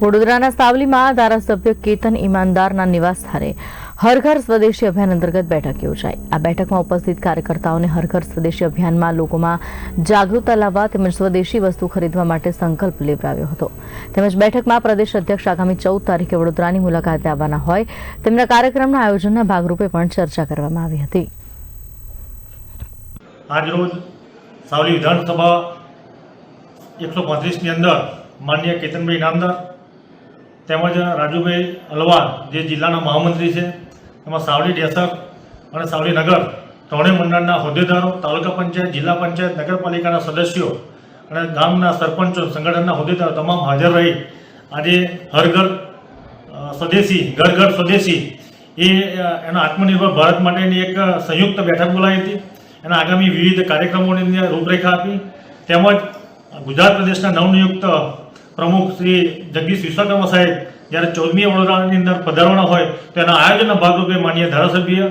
વડોદરાના સાવલીમાં ધારાસભ્ય કેતન ઈમાનદારના નિવાસ સ્થાને હર ઘર સ્વદેશી અભિયાન અંતર્ગત બેઠક યોજાઈ. આ બેઠકમાં ઉપસ્થિત કાર્યકર્તાઓને હર ઘર સ્વદેશી અભિયાનમાં લોકોમાં જાગૃતતા લાવવા તેમજ સ્વદેશી વસ્તુ ખરીદવા માટે સંકલ્પ લેવડાવ્યો હતો. તેમજ બેઠકમાં પ્રદેશ અધ્યક્ષ આગામી ચૌદ તારીખે વડોદરાની મુલાકાતે આવવાના હોય તેમના કાર્યક્રમના આયોજનના ભાગરૂપે પણ ચર્ચા કરવામાં આવી હતી. આજરોજ સાવલી વિધાનસભા એકસો પાંત્રીસની અંદર માન્ય કેતનભાઈ ઇનામદાર તેમજ રાજુભાઈ અલવાર, જે જિલ્લાના મહામંત્રી છે, એમાં સાવલી ડેસર અને સાવલી નગર ત્રણેય મંડળના હોદ્દેદારો, તાલુકા પંચાયત, જિલ્લા પંચાયત, નગરપાલિકાના સદસ્યો અને ગામના સરપંચો સંગઠનના હોદ્દેદારો તમામ હાજર રહી આજે હર ઘર સ્વદેશી ઘર ઘર સ્વદેશી એ એના આત્મનિર્ભર ભારત માટેની એક સંયુક્ત બેઠક બોલાવી હતી. એના આગામી વિવિધ કાર્યક્રમોની રૂપરેખા આપી. તેમજ ગુજરાત પ્રદેશના નવનિયુક્ત પ્રમુખ શ્રી જગદીશ વિશ્વકર્મા સાહેબ જ્યારે ચૌદમી વડોદરાની અંદર પધારવાના હોય તો એના આયોજનના ભાગરૂપે માન્ય ધારાસભ્ય